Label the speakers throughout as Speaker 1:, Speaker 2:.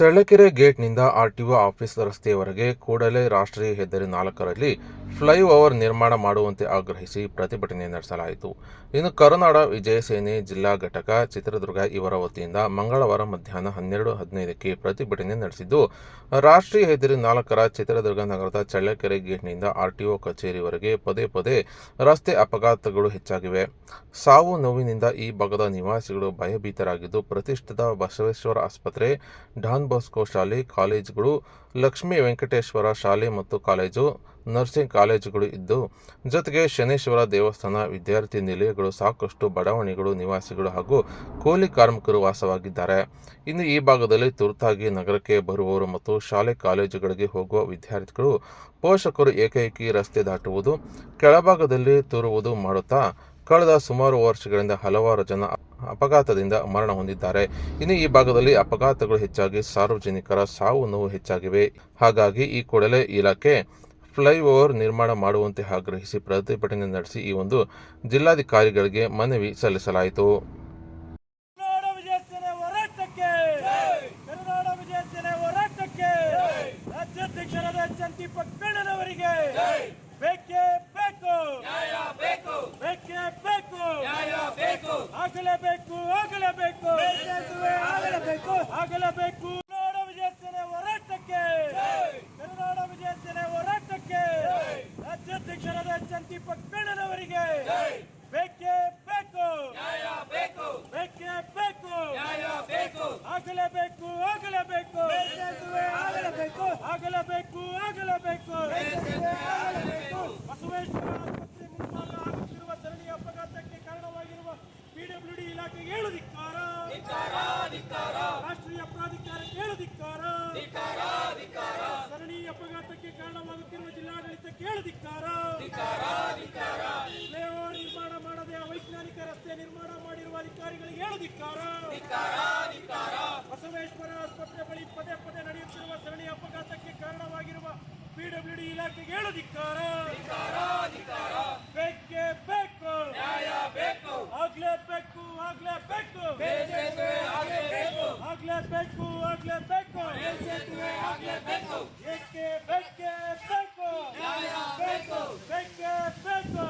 Speaker 1: ಚಳ್ಳಕೆರೆ ಗೇಟ್ನಿಂದ RTO office ರಸ್ತೆಯವರೆಗೆ ಕೂಡಲೇ ರಾಷ್ಟ್ರೀಯ ಹೆದ್ದಾರಿ ನಾಲ್ಕರಲ್ಲಿ ಫ್ಲೈಓವರ್ ನಿರ್ಮಾಣ ಮಾಡುವಂತೆ ಆಗ್ರಹಿಸಿ ಪ್ರತಿಭಟನೆ ನಡೆಸಲಾಯಿತು. ಇನ್ನು ಕರುನಾಡ ವಿಜಯಸೇನೆ ಜಿಲ್ಲಾ ಘಟಕ ಚಿತ್ರದುರ್ಗ ಇವರ ವತಿಯಿಂದ ಮಂಗಳವಾರ ಮಧ್ಯಾಹ್ನ ಹನ್ನೆರಡು ಹದಿನೈದಕ್ಕೆ ಪ್ರತಿಭಟನೆ ನಡೆಸಿದ್ದು, ರಾಷ್ಟ್ರೀಯ ಹೆದ್ದಾರಿ ನಾಲ್ಕರ ಚಿತ್ರದುರ್ಗ ನಗರದ ಚಳ್ಳಕೆರೆ ಗೇಟ್ನಿಂದ ಆರ್ಟಿಒ ಕಚೇರಿವರೆಗೆ ಪದೇ ಪದೇ ರಸ್ತೆ ಅಪಘಾತಗಳು ಹೆಚ್ಚಾಗಿವೆ. ಸಾವು ನೋವಿನಿಂದ ಈ ಭಾಗದ ನಿವಾಸಿಗಳು ಭಯಭೀತರಾಗಿದ್ದು, ಪ್ರತಿಷ್ಠಿತ ಬಸವೇಶ್ವರ ಆಸ್ಪತ್ರೆ, ಡಾನ್ ಬಾಸ್ಕೋ ಶಾಲೆ, ಕಾಲೇಜುಗಳು, ಲಕ್ಷ್ಮೀ ವೆಂಕಟೇಶ್ವರ ಶಾಲೆ ಮತ್ತು ಕಾಲೇಜು, ನರ್ಸಿಂಗ್ ಕಾಲೇಜುಗಳು ಇದ್ದು, ಜೊತೆಗೆ ಶನೇಶ್ವರ ದೇವಸ್ಥಾನ, ವಿದ್ಯಾರ್ಥಿ ನಿಲಯಗಳು, ಸಾಕಷ್ಟು ಬಡಾವಣೆಗಳು ನಿವಾಸಿಗಳು ಹಾಗೂ ಕೂಲಿ ಕಾರ್ಮಿಕರು ವಾಸವಾಗಿದ್ದಾರೆ. ಇನ್ನು ಈ ಭಾಗದಲ್ಲಿ ತುರ್ತಾಗಿ ನಗರಕ್ಕೆ ಬರುವವರು ಮತ್ತು ಶಾಲೆ ಕಾಲೇಜುಗಳಿಗೆ ಹೋಗುವ ವಿದ್ಯಾರ್ಥಿಗಳು, ಪೋಷಕರು ಏಕೈಕಿ ರಸ್ತೆ ದಾಟುವುದು, ಕೆಳಭಾಗದಲ್ಲಿ ತೂರುವುದು ಮಾಡುತ್ತಾ, ಕಳೆದ ಸುಮಾರು ವರ್ಷಗಳಿಂದ ಹಲವಾರು ಜನ ಅಪಘಾತದಿಂದ ಮರಣ ಹೊಂದಿದ್ದಾರೆ. ಇನ್ನು ಈ ಭಾಗದಲ್ಲಿ ಅಪಘಾತಗಳು ಹೆಚ್ಚಾಗಿ ಸಾರ್ವಜನಿಕರ ಸಾವು ನೋವು ಹೆಚ್ಚಾಗಿವೆ. ಹಾಗಾಗಿ ಈ ಕೂಡಲೇ ಇಲಾಖೆ ಫ್ಲೈಓವರ್ ನಿರ್ಮಾಣ ಮಾಡುವಂತೆ ಆಗ್ರಹಿಸಿ ಪ್ರತಿಭಟನೆ ನಡೆಸಿ ಈ ಒಂದು ಜಿಲ್ಲಾಧಿಕಾರಿಗಳಿಗೆ ಮನವಿ ಸಲ್ಲಿಸಲಾಯಿತು.
Speaker 2: ಹೋರಾಟಕ್ಕೆ ಕರುನಾಡ ವಿಜಯ ಸೇನೆ ಹೋರಾಟಕ್ಕೆ ರಾಜ್ಯಾಧ್ಯಕ್ಷರಾದ ಎಚ್ ಎನ್ ದೀಪಕ್ ಬೇಡನವರಿಗೆ ಬೇಕೇ ಬೇಕು ಬೇಕೇ ಬೇಕು ಆಗಲೇಬೇಕು ಆಗಲೇಬೇಕು ಆಗಲೇಬೇಕು ಆಗಲೇಬೇಕು ಕರುನಾಡ ವಿಜಯ ಸೇನೆ ಹೋರಾಟಕ್ಕೆ ಕರುನಾಡ ವಿಜಯ ಸೇನೆ ಹೋರಾಟಕ್ಕೆ ರಾಜ್ಯಾಧ್ಯಕ್ಷರಾದ ಎಚ್ ಎನ್ ದೀಪಕ್ ಬೇಡನವರಿಗೆ ಬೇಕೇ ಬೇಕು ಬೇಕೇ ಬೇಕು ಆಗಲೇಬೇಕು ಆಗಲೇಬೇಕು ಆಗಲೇಬೇಕು ಆಗಲೇಬೇಕು ಆಗಲೇಬೇಕು ಬಸವೇಶ್ವರ ಆಸ್ಪತ್ರೆ ನಿರ್ಮಾಣ ಆಗುತ್ತಿರುವ ಸರಣಿ ಅಪಘಾತಕ್ಕೆ ಕಾರಣವಾಗಿರುವ ಪಿಡಬ್ಲ್ಯೂಡಿ ಇಲಾಖೆಗೆ ಹೇಳು ಧಿಕ್ಕಾರ ರಾಷ್ಟ್ರೀಯ ಪ್ರಾಧಿಕಾರಕ್ಕೆ ಹೇಳು ಧಿಕ್ಕಾರ ಸರಣಿ ಅಪಘಾತಕ್ಕೆ ಕಾರಣವಾಗುತ್ತಿರುವ ಜಿಲ್ಲಾಡಳಿತಕ್ಕೆ ಹೇಳು ಧಿಕ್ಕಾರ ಫ್ಲೈಓವರ್ ನಿರ್ಮಾಣ ಮಾಡದೆ ವೈಜ್ಞಾನಿಕ ರಸ್ತೆ ನಿರ್ಮಾಣ ಮಾಡಿರುವ ಅಧಿಕಾರಿಗಳಿಗೆ ಹೇಳು ಧಿಕ್ಕಾರ ಬಸವೇಶ್ವರ ಆಸ್ಪತ್ರೆ ಬಳಿ ಪದೇ ಪದೇ ನಡೆಯುತ್ತಿರುವ ಸರಣಿ ಅಪಘಾತಕ್ಕೆ ಕಾರಣವಾಗಿರುವ ಪಿಡಬ್ಲ್ಯೂಡಿ ಇಲಾಖೆಗೆ ಹೇಳು ಧಿಕ್ಕಾರ ಬೇಕೇ ಬೇಕು. ಆಗ್ಲೇಬೇಕು ಆಗ್ಲೇಬೇಕು ಆಗ್ಲೇಬೇಕು ಏಕೆ ಬೇಕೇ ಬೇಕು ಬೇಕೇ ಬೇಕು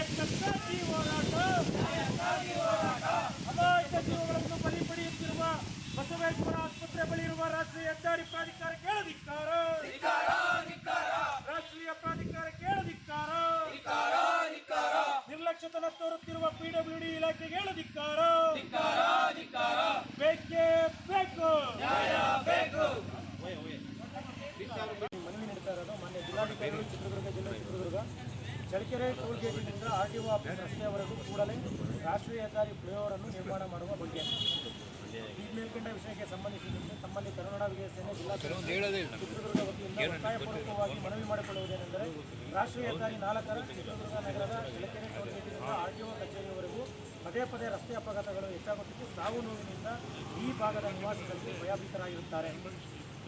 Speaker 2: ಏಕಕ್ಕಾಗಿ ಹೋರಾಟ ಅಮಾಯಕ ಜೀವಗಳನ್ನು ಬಲಿ ಪಡೆಯುತ್ತಿರುವ ಬಸವೇಶ್ವರ ಆಸ್ಪತ್ರೆ ಬಳಿ ಇರುವ ರಾಷ್ಟ್ರೀಯ ಹೆದ್ದಾರಿ ಪ್ರಾಧಿಕಾರ ಕೇಳದಿಕ್ಕಾರ ರಾಷ್ಟ್ರೀಯ ಪ್ರಾಧಿಕಾರ ಕೇಳದಿಕ್ಕಾರ ನಿರ್ಲಕ್ಷ್ಯತನ ತೋರುತ್ತಿರುವ ಪಿಡಬ್ಲ್ಯೂಡಿ ಇಲಾಖೆಗೆ ಹೇಳದಿಕ್ಕಾರ ಬೇಕೇ ಬೇಕು
Speaker 3: ಮನವಿ ನೀಡ್ತಾ ಇರೋದು ಮಾನ್ಯ ಜಿಲ್ಲಾಧಿಕಾರಿಗಳು ಚಿತ್ರದುರ್ಗ ಜಿಲ್ಲೆ ಚಿತ್ರದುರ್ಗ ಚಳ್ಳಕೆರೆ ಟೋಲ್ ಗೇಟಿನಿಂದ ಆರ್ ಟಿ ಒ ಆಫೀಸ್ ರಸ್ತೆಯವರೆಗೂ ಕೂಡಲೇ ರಾಷ್ಟ್ರೀಯ ಹೆದ್ದಾರಿ ಫ್ಲೈಓವರ್ ಅನ್ನು ನಿರ್ಮಾಣ ಮಾಡುವ ಬಗ್ಗೆ. ಈ ಮೇಲ್ಕಂಡ ವಿಷಯಕ್ಕೆ ಸಂಬಂಧಿಸಿದಂತೆ ತಮ್ಮಲ್ಲಿ ಕನ್ನಡ ಸೇನೆ ಜಿಲ್ಲಾ ಚಿತ್ರದುರ್ಗ ವತಿಯಿಂದ ಒತ್ತಾಯಪೂರ್ವಕವಾಗಿ ಮನವಿ ಮಾಡಿಕೊಳ್ಳುವುದೇನೆಂದರೆ ರಾಷ್ಟ್ರೀಯ ಹೆದ್ದಾರಿ ನಾಲ್ಕರ ಚಿತ್ರದುರ್ಗ ನಗರದ ಚಳ್ಳಕೆರೆ ಟೋಲ್ ಗೇಟಿನಿಂದ ಆರ್ ಟಿ ಒ ಕಚೇರಿಯವರೆಗೂ ಪದೇ ಪದೇ ರಸ್ತೆ ಅಪಘಾತಗಳು ಹೆಚ್ಚಾಗುತ್ತಿದ್ದು ಸಾವು ನೋವಿನಿಂದ ಈ ಭಾಗದ ನಿವಾಸಿಗಳು ಭಯಭೀತರಾಗಿರುತ್ತಾರೆ.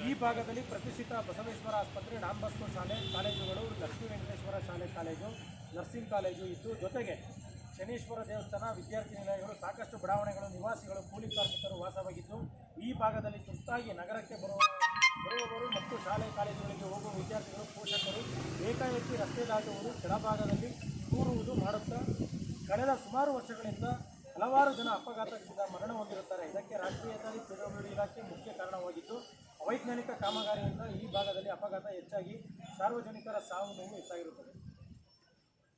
Speaker 3: ಈ ಭಾಗದಲ್ಲಿ ಪ್ರತಿಷ್ಠಿತ ಬಸವೇಶ್ವರ ಆಸ್ಪತ್ರೆ ಡಾನ್ ಬಾಸ್ಕೋ ಶಾಲೆ ಕಾಲೇಜುಗಳು ಲಕ್ಷ್ಮೀ ವೆಂಕಟೇಶ್ವರ ಶಾಲೆ ಕಾಲೇಜು ನರ್ಸಿಂಗ್ ಕಾಲೇಜು ಇದ್ದು ಜೊತೆಗೆ ಶನೀಶ್ವರ ದೇವಸ್ಥಾನ ವಿದ್ಯಾರ್ಥಿ ನಿಲಯಗಳು ಸಾಕಷ್ಟು ಬಡಾವಣೆಗಳು, ನಿವಾಸಿಗಳು, ಕೂಲಿ ಕಾರ್ಮಿಕರು ವಾಸವಾಗಿದ್ದು, ಈ ಭಾಗದಲ್ಲಿ ತುರ್ತಾಗಿ ನಗರಕ್ಕೆ ಬರುವ ಬರುವವರು ಮತ್ತು ಶಾಲೆ, ಕಾಲೇಜುಗಳಿಗೆ ಹೋಗುವ ವಿದ್ಯಾರ್ಥಿಗಳು, ಪೋಷಕರು ಏಕಾಏಕಿ ರಸ್ತೆ ದಾಟುವುದು ಕೆಳಭಾಗದಲ್ಲಿ ಕೂರುವುದು ಮಾಡುತ್ತಾ, ಕಳೆದ ಸುಮಾರು ವರ್ಷಗಳಿಂದ ಹಲವಾರು ಜನ ಅಪಘಾತದಿಂದ ಮರಣ ಹೊಂದಿರುತ್ತಾರೆ. ಇದಕ್ಕೆ ರಾಷ್ಟ್ರೀಯ ಹೆದ್ದಾರಿ ಪಿಡಬ್ಲ್ಯೂಡಿ ಇಲಾಖೆ ಮುಖ್ಯ ಕಾರಣವಾಗಿದ್ದು, ಅವೈಜ್ಞಾನಿಕ ಕಾಮಗಾರಿಯಿಂದ ಈ ಭಾಗದಲ್ಲಿ ಅಪಘಾತ ಹೆಚ್ಚಾಗಿ ಸಾರ್ವಜನಿಕರ ಸಾವು ನೋವು ಹೆಚ್ಚಾಗಿರುತ್ತದೆ.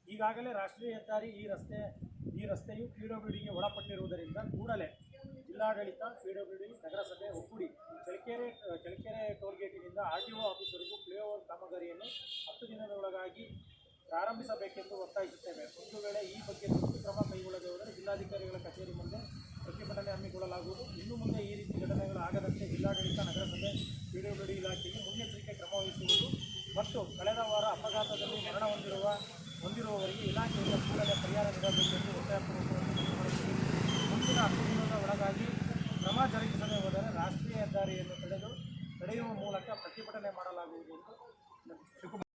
Speaker 3: ಈಗಾಗಲೇ ರಾಷ್ಟ್ರೀಯ ಹೆದ್ದಾರಿ ಈ ರಸ್ತೆ, ಈ ರಸ್ತೆಯು ಪಿಡಬ್ಲ್ಯೂಡಿಗೆ ಒಳಪಟ್ಟಿರುವುದರಿಂದ ಕೂಡಲೇ ಜಿಲ್ಲಾಡಳಿತ ಪಿಡಬ್ಲ್ಯೂಡಿ ನಗರಸಭೆ ಒಕ್ಕೂಡಿ ಚಳಕೆರೆ ಚಳಕೆರೆ ಟೋಲ್ಗೇಟಿನಿಂದ ಆರ್ ಟಿ ಒ ಆಫೀಸರಿಗೂ ಫ್ಲೈಓವರ್ ಕಾಮಗಾರಿಯನ್ನು ಹತ್ತು ದಿನದೊಳಗಾಗಿ ಪ್ರಾರಂಭಿಸಬೇಕೆಂದು ಒತ್ತಾಯಿಸುತ್ತೇವೆ. ಒಂದು ವೇಳೆ ಈ ಬಗ್ಗೆ ತುರ್ತು ಕ್ರಮ ಕೈಗೊಳ್ಳದೆ ಹೋದರೆ ಜಿಲ್ಲಾಧಿಕಾರಿಗಳ ಕಚೇರಿ ಮುಂದೆ ಪ್ರತಿಭಟನೆ ಹಮ್ಮಿಕೊಳ್ಳಲಾಗುವುದು. ಇನ್ನು ಮುಂದೆ ಈ ರೀತಿ ಘಟನೆಗಳು ಆಗದಂತೆ ಜಿಲ್ಲಾಡಳಿತ ನಗರಸಭೆ ಪಿಡಬ್ಲ್ಯೂಡಿ ಇಲಾಖೆಗೆ ಮುನ್ನೆಚ್ಚರಿಕೆ ಕ್ರಮ ವಹಿಸುವುದು ಮತ್ತು ಕಳೆದ ವಾರ ಅಪಘಾತದಲ್ಲಿ ಮರಣ ಹೊಂದಿರುವ ಹೊಂದಿರುವವರಿಗೆ ಇಲಾಖೆಯಿಂದ ಕೂಡಲೇ ಪರಿಹಾರ ನೀಡಬೇಕೆಂದು ಒತ್ತಾಯಪೂರ್ವಕವಾಗಿ ಮುಂದಿನ ದಿನದ ಒಳಗಾಗಿ ಕ್ರಮ ಜರುಗಿಸದೆ ಹೋದರೆ ರಾಷ್ಟ್ರೀಯ ಹೆದ್ದಾರಿಯನ್ನು ತಡೆದು ತಡೆಯುವ ಮೂಲಕ ಪ್ರತಿಭಟನೆ ಮಾಡಲಾಗುವುದು ಎಂದು